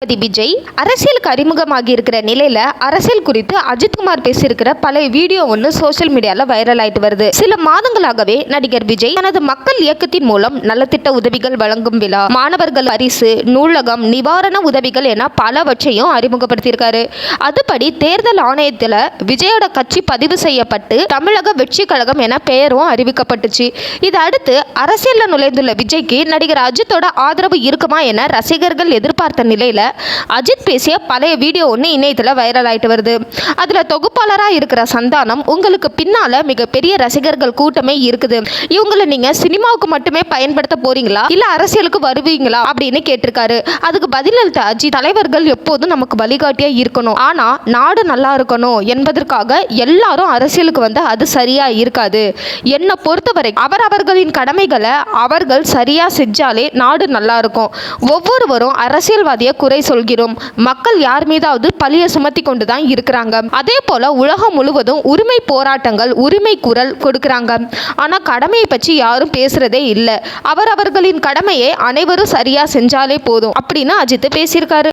தளபதி விஜய் அரசியலுக்கு அறிமுகமாகி இருக்கிற நிலையில அரசியல் குறித்து அஜித்குமார் பேசியிருக்கிற பழைய வீடியோ ஒன்று சோஷியல் மீடியால வைரல் ஆயிட்டு வருது. சில மாதங்களாகவே நடிகர் விஜய் தனது மக்கள் இயக்கத்தின் மூலம் நலத்திட்ட உதவிகள் வழங்கும் விழா மாணவர்கள் பரிசு நூலகம் நிவாரண உதவிகள் என பலவற்றையும் அறிமுகப்படுத்தியிருக்காரு. அதுபடி தேர்தல் ஆணையத்தில் விஜயோட கட்சி பதிவு செய்யப்பட்டு தமிழக வெற்றி கழகம் என பெயரும் அறிவிக்கப்பட்டுச்சு. இதை அடுத்து அரசியலில் நுழைந்துள்ள விஜய்க்கு நடிகர் அஜித்தோட ஆதரவு இருக்குமா என ரசிகர்கள் எதிர்பார்த்த நிலையில அஜித் பேசிய பழைய வீடியோ ஒன்று இணையத்தில் வைரல் ஆயிட்டு வருது. அதில் தொகுப்பாளராக இருக்கிற சந்தானம் உங்களுக்கு பின்னால் மிகப்பெரிய ரசிகர்கள் கூட்டமே இருக்குது. இவங்களை நீங்கள் சினிமாவுக்கு மட்டுமே பயன்படுத்த போறீங்களா? இல்லை அரசியலுக்கு வருவீங்களா? அப்படின்னு கேட்டிருக்காரு. அதுக்கு பதிலளித்த அஜித் தலைவர்கள் எப்போதும் நமக்கு வழிகாட்டியாக இருக்கணும். ஆனால் நாடு நல்லா இருக்கணும் என்பதற்காக எல்லாரும் அரசியலுக்கு வந்து அது சரியா இருக்காது. என்னை பொறுத்தவரை அவரவர்களின் கடமைகளை அவர்கள் சரியா செஞ்சாலே நாடு நல்லா இருக்கும். ஒவ்வொருவரும் அரசியல்வாதியை குறை சொல்கிறோம். மக்கள் யார் மீதாவது பழிய சுமத்தி கொண்டுதான் இருக்கிறாங்க. அதே போல உலகம் முழுவதும் உரிமை போராட்டங்கள் உரிமை குரல் கொடுக்கிறாங்க. ஆனா கடமையை பற்றி யாரும் பேசுறதே இல்லை. அவரவர்களின் கடமையை அனைவரும் சரியா செஞ்சாலே போதும். அப்படின்னு அஜித் பேசியிருக்காரு.